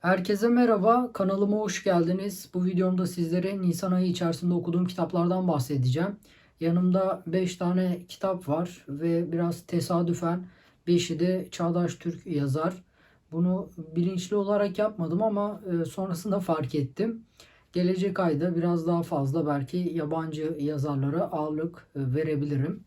Herkese merhaba, kanalıma hoş geldiniz. Bu videomda sizlere Nisan ayı içerisinde okuduğum kitaplardan bahsedeceğim. Yanımda 5 tane kitap var ve biraz tesadüfen 5'i de Çağdaş Türk yazar. Bunu bilinçli olarak yapmadım ama e, sonrasında fark ettim. Gelecek ayda biraz daha fazla belki yabancı yazarlara ağırlık e, verebilirim.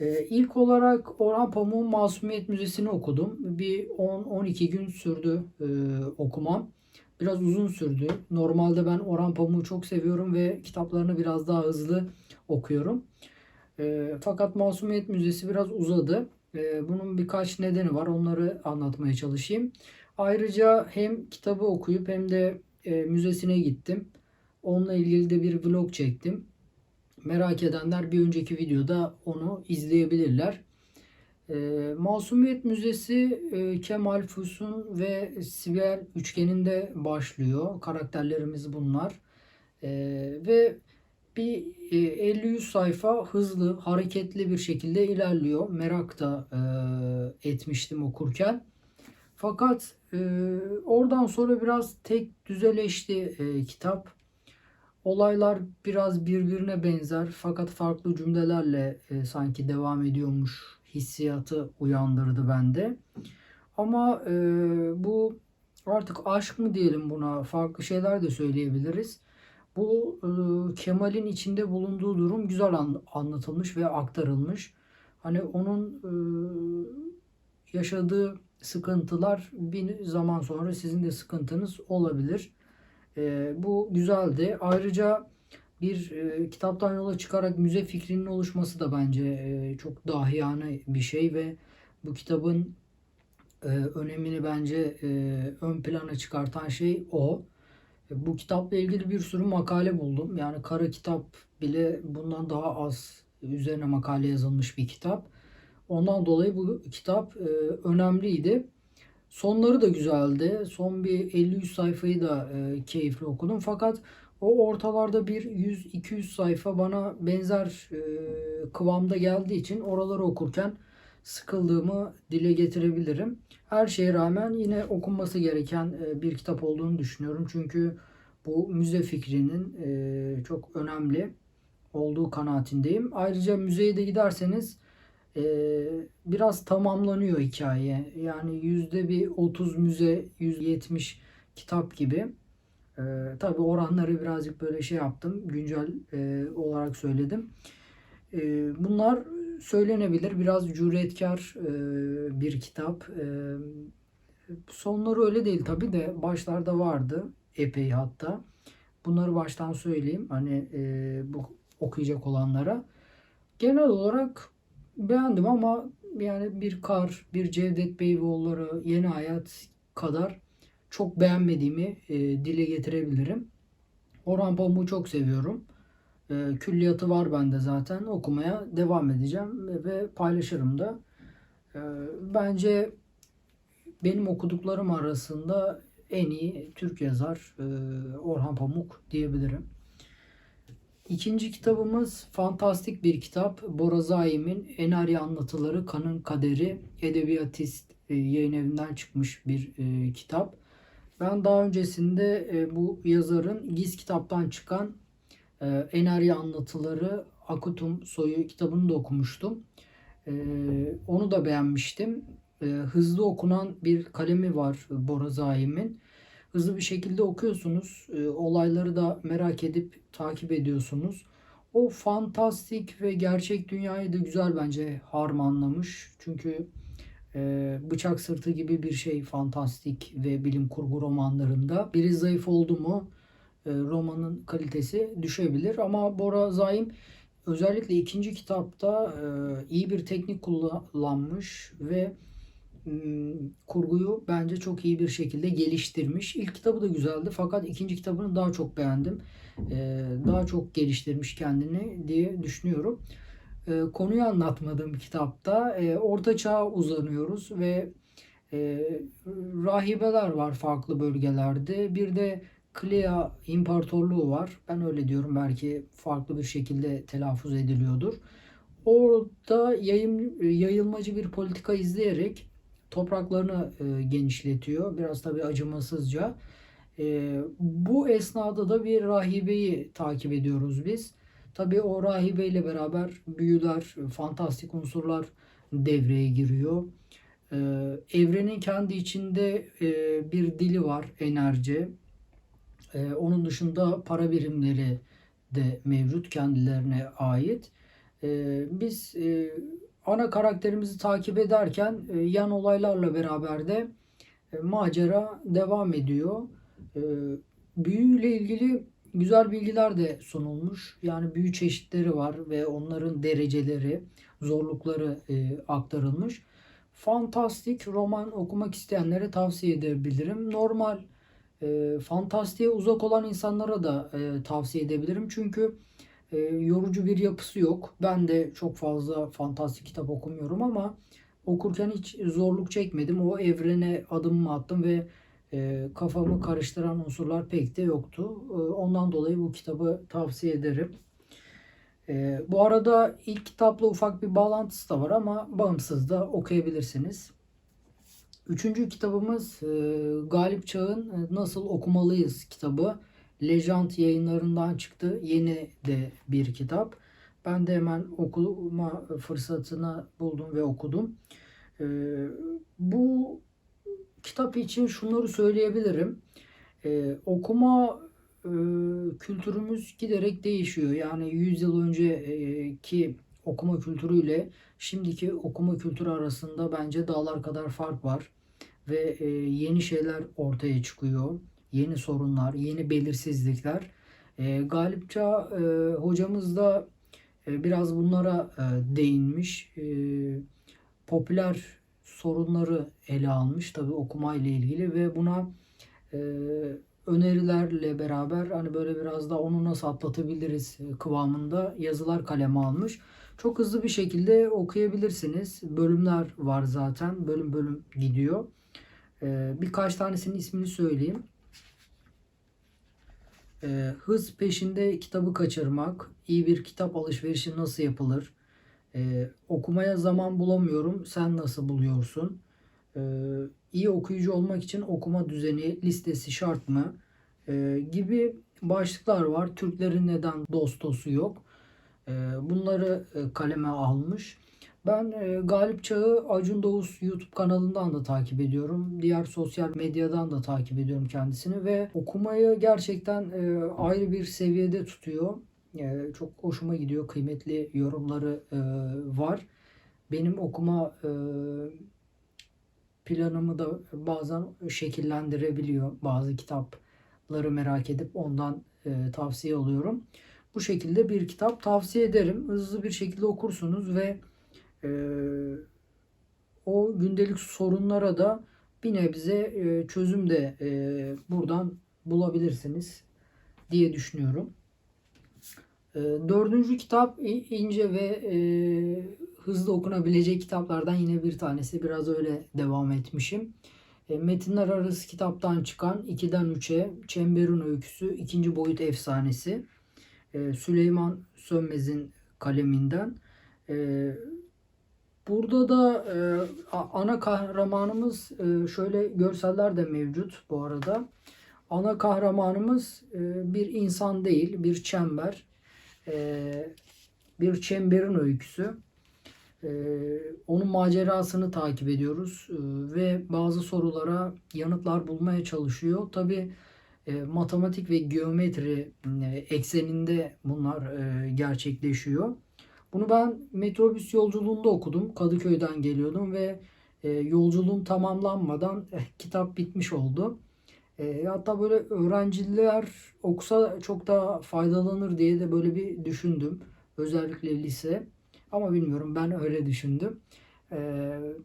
Ee, ilk olarak Orhan Pamuk'un Masumiyet Müzesi'ni okudum. Bir 10-12 gün sürdü e, okumam. Biraz uzun sürdü. Normalde ben Orhan Pamuk'u çok seviyorum ve kitaplarını biraz daha hızlı okuyorum. E, fakat Masumiyet Müzesi biraz uzadı. E, bunun birkaç nedeni var. Onları anlatmaya çalışayım. Ayrıca hem kitabı okuyup hem de e, müzesine gittim. Onunla ilgili de bir vlog çektim. Merak edenler bir önceki videoda onu izleyebilirler. E, Masumiyet Müzesi e, Kemal Füsun ve Sibel üçgeninde başlıyor. Karakterlerimiz bunlar. E, ve bir e, 50-100 sayfa hızlı, hareketli bir şekilde ilerliyor. Merak da e, etmiştim okurken. Fakat e, oradan sonra biraz tek düzeleşti e, kitap. Olaylar biraz birbirine benzer fakat farklı cümlelerle e, sanki devam ediyormuş hissiyatı uyandırdı bende. Ama e, bu artık aşk mı diyelim buna farklı şeyler de söyleyebiliriz. Bu e, Kemal'in içinde bulunduğu durum güzel an- anlatılmış ve aktarılmış. Hani onun e, yaşadığı sıkıntılar bir zaman sonra sizin de sıkıntınız olabilir. E, bu güzeldi. Ayrıca bir e, kitaptan yola çıkarak müze fikrinin oluşması da bence e, çok dahiyane bir şey ve bu kitabın e, önemini bence e, ön plana çıkartan şey o. E, Bu kitapla ilgili bir sürü makale buldum. Yani kara kitap bile bundan daha az üzerine makale yazılmış bir kitap. Ondan dolayı bu kitap e, önemliydi. Sonları da güzeldi. Son bir 50-100 sayfayı da e, keyifli okudum. Fakat o ortalarda bir 100-200 sayfa bana benzer e, kıvamda geldiği için oraları okurken sıkıldığımı dile getirebilirim. Her şeye rağmen yine okunması gereken e, bir kitap olduğunu düşünüyorum. Çünkü bu müze fikrinin e, çok önemli olduğu kanaatindeyim. Ayrıca müzeye de giderseniz biraz tamamlanıyor hikaye. Yani yüzde bir 30 müze, 170 kitap gibi. E, tabii oranları birazcık böyle şey yaptım. Güncel e, olarak söyledim. E, bunlar söylenebilir. Biraz cüretkar e, bir kitap. Sonları öyle değil tabii de başlarda vardı. Epey hatta. Bunları baştan söyleyeyim. Hani e, bu okuyacak olanlara. Genel olarak beğendim ama yani bir Kar, bir Cevdet Beyboğulları, Yeni Hayat kadar çok beğenmediğimi e, dile getirebilirim. Orhan Pamuk'u çok seviyorum. E, külliyatı var bende zaten. Okumaya devam edeceğim ve paylaşırım da. E, bence benim okuduklarım arasında en iyi Türk yazar e, Orhan Pamuk diyebilirim. İkinci kitabımız fantastik bir kitap. Bora Zaim'in Enari Anlatıları Kanın Kaderi Edebiyatist e, yayın evinden çıkmış bir e, kitap. Ben daha öncesinde e, bu yazarın Giz kitaptan çıkan e, Enari Anlatıları Akutum Soyu kitabını da okumuştum. E, onu da beğenmiştim. E, hızlı okunan bir kalemi var Bora Zaim'in hızlı bir şekilde okuyorsunuz. E, olayları da merak edip takip ediyorsunuz. O fantastik ve gerçek dünyayı da güzel bence harmanlamış. Çünkü e, bıçak sırtı gibi bir şey fantastik ve bilim kurgu romanlarında. Biri zayıf oldu mu e, romanın kalitesi düşebilir. Ama Bora Zaim özellikle ikinci kitapta e, iyi bir teknik kullanmış ve kurguyu bence çok iyi bir şekilde geliştirmiş. İlk kitabı da güzeldi fakat ikinci kitabını daha çok beğendim. Ee, daha çok geliştirmiş kendini diye düşünüyorum. Ee, konuyu anlatmadığım kitapta e, orta çağa uzanıyoruz ve e, rahibeler var farklı bölgelerde. Bir de Klea İmparatorluğu var. Ben öyle diyorum belki farklı bir şekilde telaffuz ediliyordur. Orada yayın, yayılmacı bir politika izleyerek topraklarını e, genişletiyor. Biraz tabii acımasızca. E, bu esnada da bir rahibeyi takip ediyoruz biz. Tabii o rahibeyle beraber büyüler, fantastik unsurlar devreye giriyor. E, evrenin kendi içinde e, bir dili var, enerji. E, onun dışında para birimleri de mevcut kendilerine ait. E, biz e, ana karakterimizi takip ederken e, yan olaylarla beraber de e, macera devam ediyor. E, büyüyle ilgili güzel bilgiler de sunulmuş. Yani büyü çeşitleri var ve onların dereceleri, zorlukları aktarılmış. Fantastik roman okumak isteyenlere tavsiye edebilirim. Normal e, fantastiğe uzak olan insanlara da e, tavsiye edebilirim. Çünkü e, yorucu bir yapısı yok. Ben de çok fazla fantastik kitap okumuyorum ama okurken hiç zorluk çekmedim. O evrene adımımı attım ve e, kafamı karıştıran unsurlar pek de yoktu. E, ondan dolayı bu kitabı tavsiye ederim. E, bu arada ilk kitapla ufak bir bağlantısı da var ama bağımsız da okuyabilirsiniz. Üçüncü kitabımız e, Galip Çağ'ın Nasıl Okumalıyız kitabı. Lejant yayınlarından çıktı. Yeni de bir kitap. Ben de hemen okuma fırsatını buldum ve okudum. E, bu kitap için şunları söyleyebilirim. E, okuma e, kültürümüz giderek değişiyor. Yani 100 yıl önceki okuma kültürüyle şimdiki okuma kültürü arasında bence dağlar kadar fark var ve e, yeni şeyler ortaya çıkıyor. Yeni sorunlar, yeni belirsizlikler. E, Galip e, hocamız da e, biraz bunlara e, değinmiş. E, popüler sorunları ele almış tabi okuma ile ilgili ve buna e, önerilerle beraber hani böyle biraz da onu nasıl atlatabiliriz kıvamında yazılar kaleme almış. Çok hızlı bir şekilde okuyabilirsiniz. Bölümler var zaten. Bölüm bölüm gidiyor. Ee, birkaç tanesinin ismini söyleyeyim. Ee, hız peşinde kitabı kaçırmak, iyi bir kitap alışverişi nasıl yapılır, ee, okumaya zaman bulamıyorum, sen nasıl buluyorsun, ee, iyi okuyucu olmak için okuma düzeni listesi şart mı, ee, gibi başlıklar var. Türklerin neden dostosu yok, ee, bunları e, kaleme almış. Ben e, Galip Çağ'ı Acun Doğus YouTube kanalından da takip ediyorum. Diğer sosyal medyadan da takip ediyorum kendisini ve okumayı gerçekten e, ayrı bir seviyede tutuyor. E, çok hoşuma gidiyor. Kıymetli yorumları e, var. Benim okuma e, planımı da bazen şekillendirebiliyor. Bazı kitapları merak edip ondan e, tavsiye alıyorum. Bu şekilde bir kitap tavsiye ederim. Hızlı bir şekilde okursunuz ve e, o gündelik sorunlara da bir nebze e, çözüm de e, buradan bulabilirsiniz diye düşünüyorum. E, dördüncü kitap ince ve e, hızlı okunabilecek kitaplardan yine bir tanesi. Biraz öyle devam etmişim. E, metinler arası kitaptan çıkan 2'den 3'e Çember'in öyküsü ikinci boyut efsanesi. E, Süleyman Sönmez'in kaleminden. E, Burada da e, ana kahramanımız e, şöyle görseller de mevcut bu arada. Ana kahramanımız e, bir insan değil, bir çember. E, bir çemberin öyküsü. E, onun macerasını takip ediyoruz e, ve bazı sorulara yanıtlar bulmaya çalışıyor. Tabi e, matematik ve geometri e, ekseninde bunlar e, gerçekleşiyor. Bunu ben metrobüs yolculuğunda okudum. Kadıköy'den geliyordum ve e, yolculuğum tamamlanmadan eh, kitap bitmiş oldu. E, hatta böyle öğrenciler okusa çok daha faydalanır diye de böyle bir düşündüm. Özellikle lise. Ama bilmiyorum ben öyle düşündüm. E,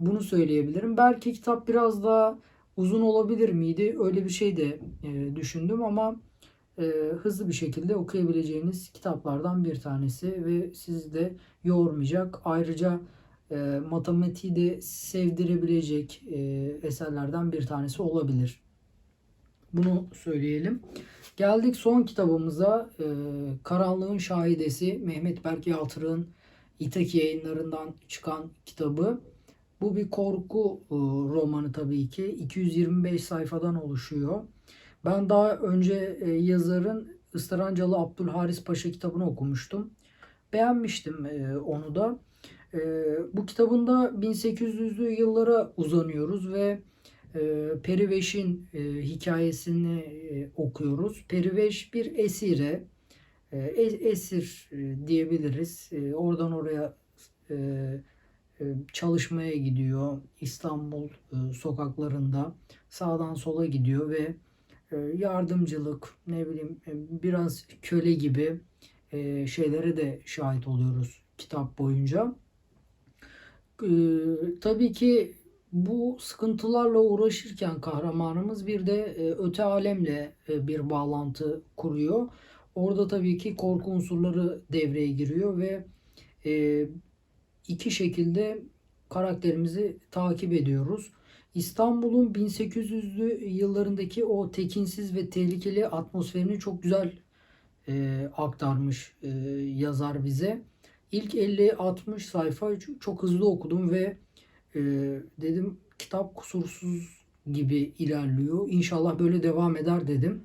bunu söyleyebilirim. Belki kitap biraz daha uzun olabilir miydi? Öyle bir şey de e, düşündüm ama e, hızlı bir şekilde okuyabileceğiniz kitaplardan bir tanesi ve sizi de yormayacak. Ayrıca e, matematiği de sevdirebilecek e, eserlerden bir tanesi olabilir. Bunu söyleyelim. Geldik son kitabımıza. E, Karanlığın Şahidesi Mehmet Berk Yaltır'ın İtaki yayınlarından çıkan kitabı. Bu bir korku e, romanı tabii ki. 225 sayfadan oluşuyor. Ben daha önce e, yazarın Istırancalı Abdülharis Paşa kitabını okumuştum. Beğenmiştim e, onu da. E, bu kitabında 1800'lü yıllara uzanıyoruz ve e, Periveş'in hikayesini okuyoruz. Periveş bir esire, es- esir diyebiliriz. Oradan oraya çalışmaya gidiyor. İstanbul sokaklarında sağdan sola gidiyor ve yardımcılık, ne bileyim e, biraz köle gibi e, şeylere de şahit oluyoruz kitap boyunca. E, tabii ki bu sıkıntılarla uğraşırken kahramanımız bir de e, öte alemle e, bir bağlantı kuruyor. Orada tabii ki korku unsurları devreye giriyor ve e, iki şekilde karakterimizi takip ediyoruz. İstanbul'un 1800'lü yıllarındaki o tekinsiz ve tehlikeli atmosferini çok güzel e, aktarmış e, yazar bize. İlk 50-60 sayfa çok hızlı okudum ve e, dedim kitap kusursuz gibi ilerliyor. İnşallah böyle devam eder dedim.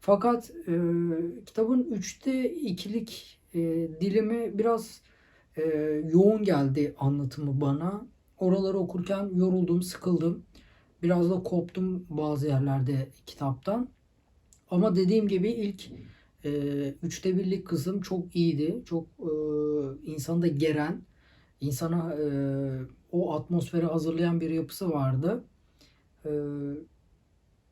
Fakat e, kitabın üçte ikilik e, dilimi biraz e, yoğun geldi anlatımı bana. Oraları okurken yoruldum, sıkıldım. Biraz da koptum bazı yerlerde kitaptan. Ama dediğim gibi ilk e, üçte birlik kısım çok iyiydi. Çok e, insanı da geren, insana e, o atmosferi hazırlayan bir yapısı vardı. E,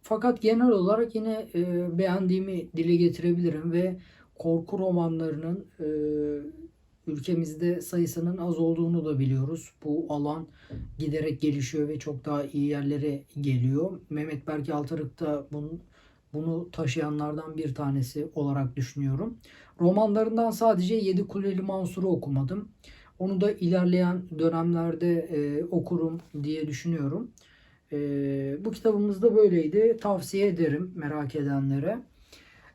fakat genel olarak yine e, beğendiğimi dile getirebilirim ve korku romanlarının e, ülkemizde sayısının az olduğunu da biliyoruz. Bu alan giderek gelişiyor ve çok daha iyi yerlere geliyor. Mehmet Berk Yaltırık da bunun, bunu taşıyanlardan bir tanesi olarak düşünüyorum. Romanlarından sadece Yedi Kuleli Mansur'u okumadım. Onu da ilerleyen dönemlerde e, okurum diye düşünüyorum. E, bu kitabımız da böyleydi. Tavsiye ederim merak edenlere.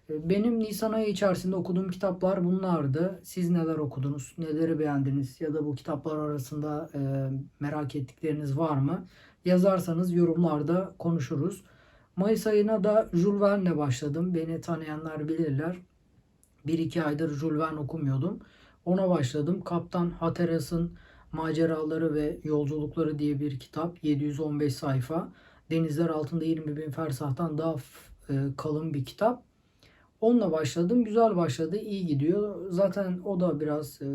Benim Nisan ayı içerisinde okuduğum kitaplar bunlardı. Siz neler okudunuz? Neleri beğendiniz? Ya da bu kitaplar arasında e, merak ettikleriniz var mı? Yazarsanız yorumlarda konuşuruz. Mayıs ayına da Jules Verne'le başladım. Beni tanıyanlar bilirler. 1-2 aydır Jules Verne okumuyordum. Ona başladım. Kaptan Hatteras'ın Maceraları ve Yolculukları diye bir kitap. 715 sayfa. Denizler altında 20 bin fersahtan daha e, kalın bir kitap. Onunla başladım. Güzel başladı. iyi gidiyor. Zaten o da biraz e,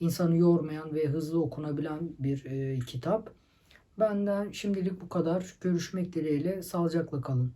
insanı yormayan ve hızlı okunabilen bir e, kitap. Benden şimdilik bu kadar. Görüşmek dileğiyle. Sağlıcakla kalın.